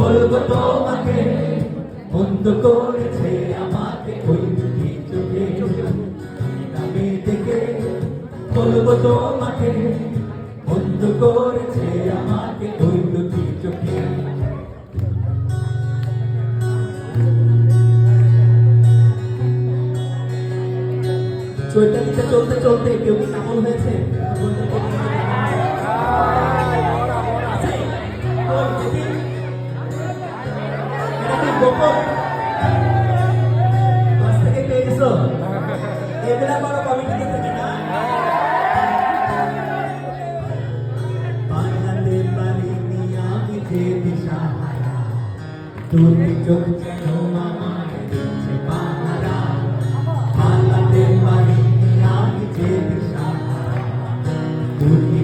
বলবে তোমাকে বন্ধ করেছে আমাকে ওই দুটি চোখে আমি দেখে বলব তোমাকে বন্ধ করেছে আমাকে ওই চৈতালিতে চলতে চলতে কেউ কি কামল হয়েছে আছে? ওই দেখি। এটা